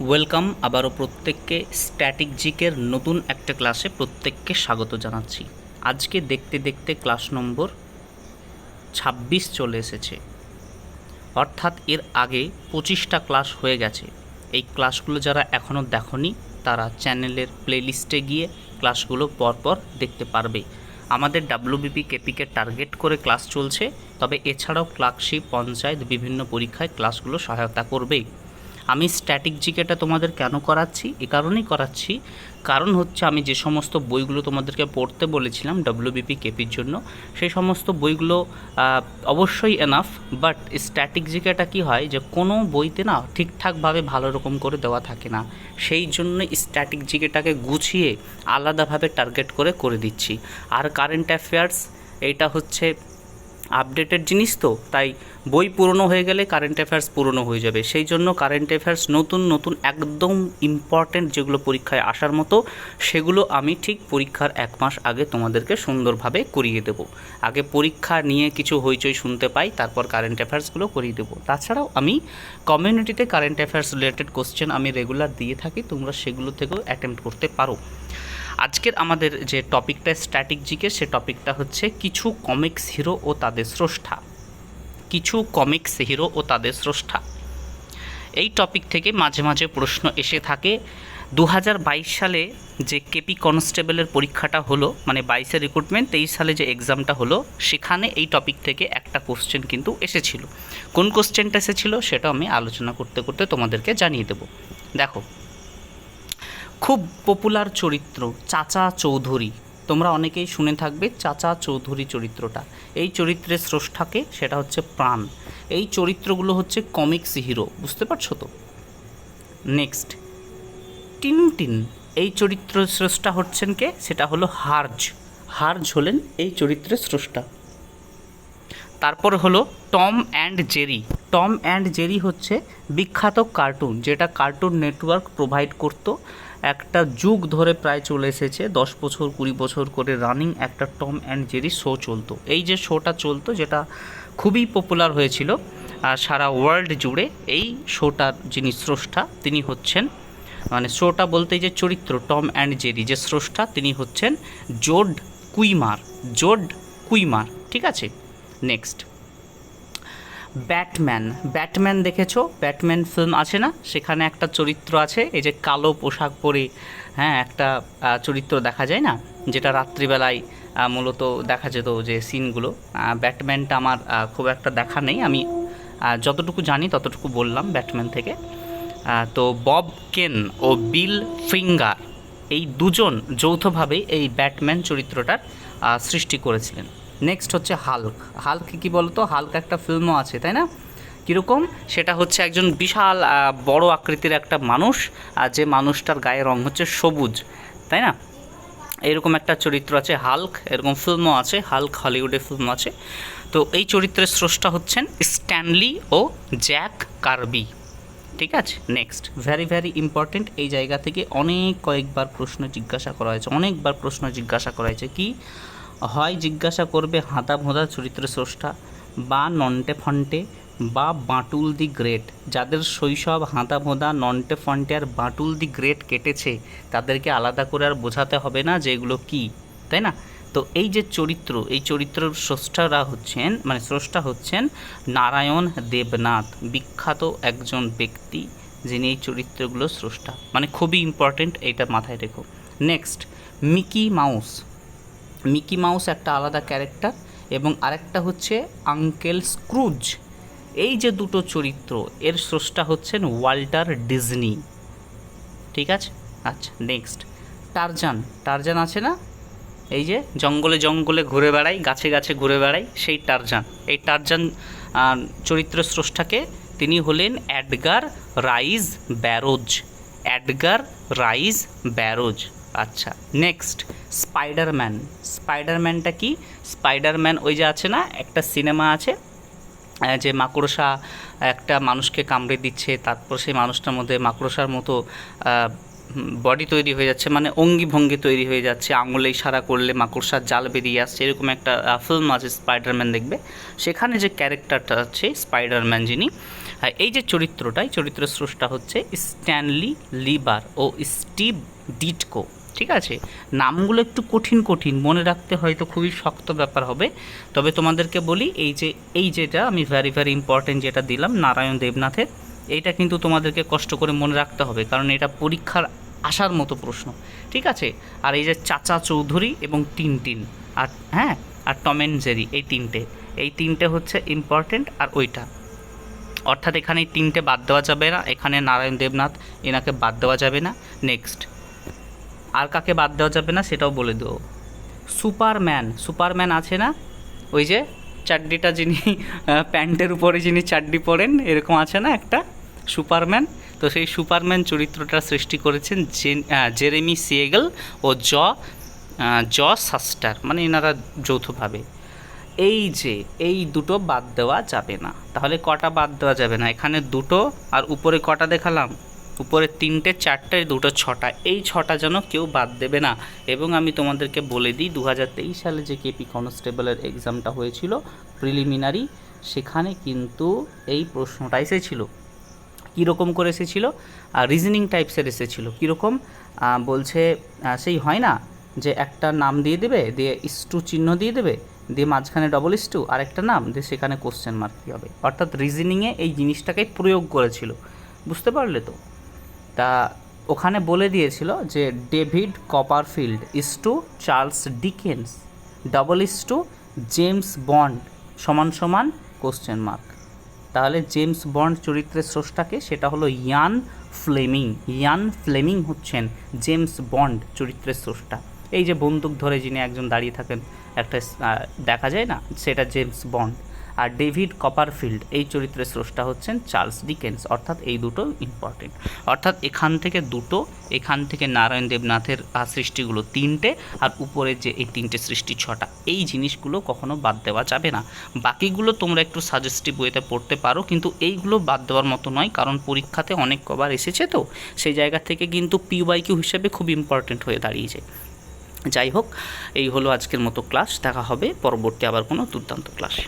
Welcome আবারও প্রত্যেককে static জিকের নতুন একটা ক্লাসে প্রত্যেককে স্বাগত জানাচ্ছি। আজকে দেখতে দেখতে ক্লাস নম্বর ছাব্বিশ চলে এসেছে। অর্থাৎ এর আগে পঁচিশটা ক্লাস হয়ে গেছে। এই ক্লাসগুলো যারা এখনও দেখনি, তারা চ্যানেলের প্লেলিস্টে গিয়ে ক্লাসগুলো পরপর দেখতে পারবে। আমাদের ডাব্লিউবিপি কেপিকে টার্গেট করে ক্লাস চলছে, তবে এছাড়াও ক্লার্কশিপ, পঞ্চায়েত, বিভিন্ন পরীক্ষায় ক্লাসগুলো সহায়তা করবে আমি স্ট্যাটিক জিকেটা তোমাদের কেন করাচ্ছি? এ কারণেই করাচ্ছি। কারণ হচ্ছে আমি যে সমস্ত বইগুলো তোমাদেরকে পড়তে বলেছিলাম ডব্লিউবিপি কেপির জন্য, সেই সমস্ত বইগুলো অবশ্যই এনাফ বাট স্ট্যাটিক জিকেটা কি হয় যে কোনো বইতে না ঠিকঠাকভাবে ভালো রকম করে দেওয়া থাকে না। সেই জন্য স্ট্যাটিক জিকেটাকে গুছিয়ে আলাদাভাবে টার্গেট করে করে দিচ্ছি। আর কারেন্ট অ্যাফেয়ার্স এইটা হচ্ছে আপডেটেড জিনিস তো, তাই বই পুরনো হয়ে গেলে কারেন্ট অ্যাফেয়ার্স পুরনো হয়ে যাবে। সেই জন্য কারেন্ট অ্যাফেয়ার্স নতুন নতুন, একদম ইম্পর্ট্যান্ট যেগুলো পরীক্ষায় আসার মতো, সেগুলো আমি ঠিক পরীক্ষার এক মাস আগে তোমাদেরকে সুন্দরভাবে করিয়ে দেব। আগে পরীক্ষা নিয়ে কিছু হইচই শুনতে পাই, তারপর কারেন্ট অ্যাফেয়ার্সগুলো করিয়ে দেবো। তাছাড়াও আমি কমিউনিটিতে কারেন্ট অ্যাফেয়ার্স রিলেটেড কোশ্চেন আমি রেগুলার দিয়ে থাকি, তোমরা সেগুলো থেকেও অ্যাটেম্প্ট করতে পারো। আজকের আমাদের যে টপিকটা স্ট্যাটিক জিকে সে টপিকটা হচ্ছে কিছু কমিক্স হিরো ও তাদের স্রষ্টা। কিছু কমিক্স হিরো ও তাদের স্রষ্টা। এই টপিক থেকে মাঝে মাঝে প্রশ্ন এসে থাকে দু হাজার বাইশ সালে যে কেপি কনস্টেবলের পরীক্ষাটা হলো মানে বাইশে রিক্রুটমেন্ট তেইশ সালে যে এক্সামটা হলো, সেখানে এই টপিক থেকে একটা কোশ্চেন কিন্তু এসেছিল। কোন কোশ্চেনটা এসেছিল, সেটা আমি আলোচনা করতে করতে তোমাদেরকে জানিয়ে দেব। দেখো খুব পপুলার চরিত্র, চাচা চৌধুরী। তোমরা অনেকেই শুনে থাকবে চাচা চৌধুরী চরিত্রটা। এই চরিত্রের স্রষ্টাকে সেটা হচ্ছে প্রাণ। এই চরিত্রগুলো হচ্ছে কমিক্স হিরো বুঝতে পারছ তো? Next Tintin. এই চরিত্র স্রষ্টা হচ্ছেন কে? সেটা হলো হার্জ। হার্জ হলেন এই চরিত্রের স্রষ্টা। তারপর হলো Tom and Jerry. Tom and Jerry হচ্ছে বিখ্যাত কার্টুন, যেটা কার্টুন নেটওয়ার্ক প্রোভাইড করতো। একটা যুগ ধরে প্রায় চলে এসেছে। দশ বছর, কুড়ি বছর করে রানিং একটা টম অ্যান্ড জেরি শো চলতো। এই যে শোটা চলতো, যেটা খুবই পপুলার হয়েছিল, আর সারা ওয়ার্ল্ড জুড়ে এই শোটার যিনি স্রষ্টা, তিনি হচ্ছেন মানে শোটা বলতে যে চরিত্র টম অ্যান্ড জেরি যে স্রষ্টা, তিনি হচ্ছেন জোড কুইমার জোড কুইমার ঠিক আছে? Next Batman. ব্যাটম্যান দেখেছ? ব্যাটম্যান ফিল্ম আছে না? সেখানে একটা চরিত্র আছে, এই যে কালো পোশাক পরে হ্যাঁ একটা চরিত্র দেখা যায় না? যেটা রাত্রিবেলায় মূলত দেখা যেত যে সিনগুলো। ব্যাটম্যানটা আমার খুব একটা দেখা নেই। আমি যতটুকু জানি ততটুকু বললাম ব্যাটম্যান থেকে। তো বব কেন ও বিল ফিঙ্গার, এই দুজন যৌথভাবে এই ব্যাটম্যান চরিত্রটার সৃষ্টি করেছিলেন। নেক্সট হচ্ছে হাল্ক হাল্ক কি বলতো? হাল্ক একটা ফিল্মও আছে, তাই না? কীরকম? সেটা হচ্ছে একজন বিশাল বড় আকৃতির একটা মানুষ, আর যে মানুষটার গায়ে রং হচ্ছে সবুজ, তাই না? এরকম একটা চরিত্র আছে হাল্ক এরকম ফিল্মও আছে হাল্ক হলিউডে ফিল্ম আছে। তো এই চরিত্রের স্রষ্টা হচ্ছেন স্ট্যানলি ও জ্যাক কার্বি ঠিক আছে? নেক্সট ভ্যারি ভ্যারি ইম্পর্টেন্ট এই জায়গা থেকে অনেক কয়েকবার প্রশ্ন জিজ্ঞাসা করা হয়েছে, অনেকবার প্রশ্ন জিজ্ঞাসা করা হয়েছে, কি? হয় জিজ্ঞাসা করবে হাঁদা ভোঁদা চরিত্র স্রষ্টা বা নন্টে ফন্টে বা বাঁটুল দি গ্রেট। যাদের শৈশব হাঁদা ভোঁদা, নন্টে ফন্টে আর বাঁটুল দি গ্রেট কেটেছে, তাদেরকে আলাদা করে আর বোঝাতে হবে না যে এগুলো কী, তাই না? তো এই যে চরিত্র, এই চরিত্রের স্রষ্টারা হচ্ছেন মানে স্রষ্টা হচ্ছেন নারায়ণ দেবনাথ, বিখ্যাত একজন ব্যক্তি যিনি এই চরিত্রগুলো স্রষ্টা। মানে খুবই ইম্পর্টেন্ট এটা মাথায় রেখো। Next Mickey Mouse Mickey Mouse একটা আলাদা ক্যারেক্টার এবং আরেকটা হচ্ছে আঙ্কেল স্ক্রুজ। এই যে দুটো চরিত্র, এর স্রষ্টা হচ্ছেন ওয়াল্টার ডিজনি। ঠিক আছে? আচ্ছা নেক্সট টারজান। টারজান আছে না? এই যে জঙ্গলে জঙ্গলে ঘুরে বেড়াই, গাছে গাছে ঘুরে বেড়াই, সেই টারজান। এই টারজান চরিত্র স্রষ্টাকে তিনি হলেন Edgar Rice Burroughs. Edgar Rice Burroughs. আচ্ছা নেক্সট স্পাইডারম্যান স্পাইডারম্যানটা কি? স্পাইডারম্যান ওই যে আছে না, একটা সিনেমা আছে যে মাকড়সা একটা মানুষকে কামড়ে দিচ্ছে, তারপর সেই মানুষটার মধ্যে মাকড়সার মতো বডি তৈরি হয়ে যাচ্ছে মানে অঙ্গি ভঙ্গি তৈরি হয়ে যাচ্ছে, আঙুলে ইশারা করলে মাকড়সার জাল বেরিয়ে আসছে, এরকম একটা ফিল্ম আছে স্পাইডারম্যান দেখবে। সেখানে যে ক্যারেক্টারটা আছে স্পাইডারম্যান যিনি এই যে চরিত্রটাই চরিত্র স্রষ্টা হচ্ছে স্ট্যানলি লিবার ও স্টিভ ডিটকো ঠিক আছে? নামগুলো একটু কঠিন কঠিন। মনে রাখতে হয়তো খুবই শক্ত ব্যাপার হবে। তবে তোমাদেরকে বলি, এই যে, এই যেটা আমি ভ্যারি ভ্যারি ইম্পর্টেন্ট যেটা দিলাম, নারায়ণ দেবনাথের, এইটা কিন্তু তোমাদেরকে কষ্ট করে মনে রাখতে হবে। কারণ এটা পরীক্ষার আসার মতো প্রশ্ন। ঠিক আছে? আর এই যে চাচা চৌধুরী এবং টিনটিন, আর হ্যাঁ? আর টম অ্যান্ড জেরি, এই তিনটে। এই তিনটে হচ্ছে ইম্পর্টেন্ট আর ওইটা। অর্থাৎ এখানে তিনটে বাদ দেওয়া যাবে না। এখানে নারায়ণ দেবনাথ, এনাকে বাদ দেওয়া যাবে না। নেক্সট আর কাকে বাদ দেওয়া যাবে না সেটাও বলে দেবো। সুপারম্যান সুপারম্যান আছে না? ওই যে চাড্ডিটা যিনি প্যান্টের উপরে যিনি চাড্ডি পরেন, এরকম আছে না একটা? সুপারম্যান? তো সেই সুপারম্যান চরিত্রটা সৃষ্টি করেছেন জেরেমি সিয়েগল ও জ জ সাস্টার মানে এনারা যৌথভাবে। এই যে, এই দুটো বাদ দেওয়া যাবে না। তাহলে কটা বাদ দেওয়া যাবে না? এখানে দুটো আর উপরে কটা দেখালাম? উপরে তিনটে, চারটে, দুটো, ছটা। এই ছটা যেন কেউ বাদ দেবে না। এবং আমি তোমাদেরকে বলে দিই দু হাজার তেইশ সালে যে কেপি কনস্টেবলের এক্সামটা হয়েছিল প্রিলিমিনারি, সেখানে কিন্তু এই প্রশ্নটা এসেছিল। কীরকম করে এসেছিল? রিজনিং টাইপসের এসেছিল। কীরকম? বলছে সেই হয় না যে একটা নাম দিয়ে দেবে, দিয়ে ইস্টু চিহ্ন দিয়ে দেবে, দিয়ে মাঝখানে ডবল ইস্টু আর একটা নাম, দিয়ে সেখানে কোশ্চেন মার্ক কী হবে? অর্থাৎ রিজনিংয়ে এই জিনিসটাকে প্রয়োগ করেছিল। বুঝতে পারলে তো? তা ওখানে বলে দিয়েছিল যে David Copperfield is to Charles Dickens, double is to James Bond সমান সমান কোশ্চেন মার্ক তাহলে জেমস বন্ড চরিত্রের স্রষ্টাকে সেটা হলো ইয়ান ফ্লেমিং। ইয়ান ফ্লেমিং হচ্ছেন জেমস বন্ড চরিত্রের স্রষ্টা। এই যে বন্দুক ধরে যিনি একজন দাঁড়িয়ে থাকেন, একটা দেখা যায় না? সেটা জেমস বন্ড। আর ডেভিড কপারফিল্ড, এই চরিত্রের স্রষ্টা হচ্ছেন চার্লস ডিকেন্স। অর্থাৎ এই দুটো ইম্পর্টেন্ট অর্থাৎ এখান থেকে দুটো, এখান থেকে নারায়ণ দেবনাথের সৃষ্টিগুলো তিনটে, আর উপরের যে এই তিনটে সৃষ্টি ছটা, এই জিনিসগুলো কখনো বাদ দেওয়া যাবে না। বাকিগুলো তোমরা একটু সাজেস্টিভ ওয়েতে পড়তে পারো, কিন্তু এইগুলো বাদ দেওয়ার মতো নয়, কারণ পরীক্ষাতে অনেক কবার এসেছে তো, সেই জায়গা থেকে কিন্তু পিওয়াইকিউ হিসেবে খুব ইম্পর্টেন্ট হয়ে দাঁড়িয়েছে। যাই হোক, এই হলো আজকের মতো ক্লাস দেখা হবে পরবর্তী আবার কোনো দুর্দান্ত ক্লাসে